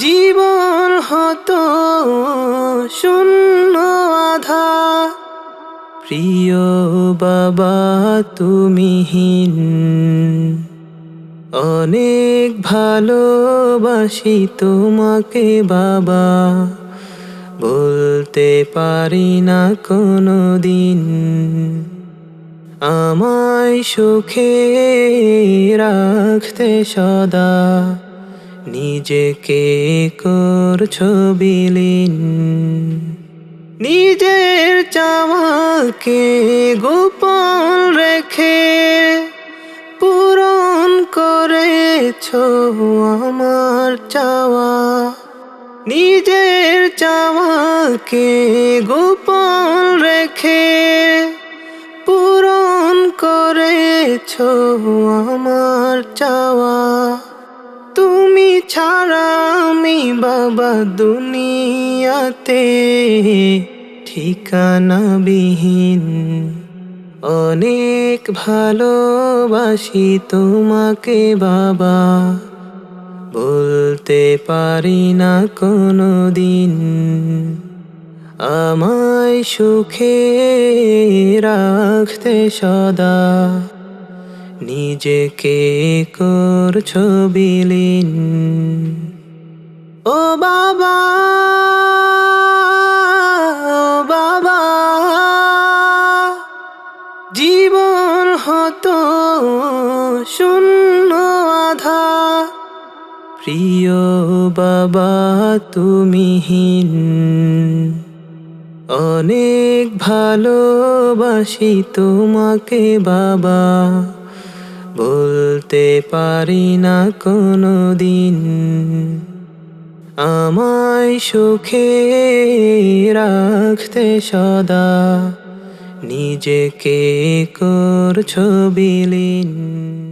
জীবন হতো শূন্য আধা। প্রিয় বাবা, তুমি তুমিহীন অনেক ভালোবাসি তোমাকে বাবা। বলতে পারি না কোনো দিন আমায় সুখে রাখতে সদা। নিজেকে করছ বিলীন নিজের চাওয়াকে গোপন রেখে পূরণ করেছ আমার চাওয়া। নিজের চাওয়াকে গোপন রেখে পূরণ করেছ আমার চাওয়া। তুমি ছাড়া আমি বাবা দুনিয়াতে ঠিকানা বিহীন। অনেক ভালোবাসি তোমাকে বাবা, বলতে পারি না কোনো দিন আমায় সুখে রাখতে সদা নিজেকে করছ বিলীন ও বাবা ও বাবা, জীবন হতো শূন্য আধা। প্রিয় বাবা তুমিহীন অনেক ভালোবাসি তোমাকে বাবা। বলতে পারি না কোনো দিন আমায় সুখে রাখতে সদা নিজেকে করছ বিলীন।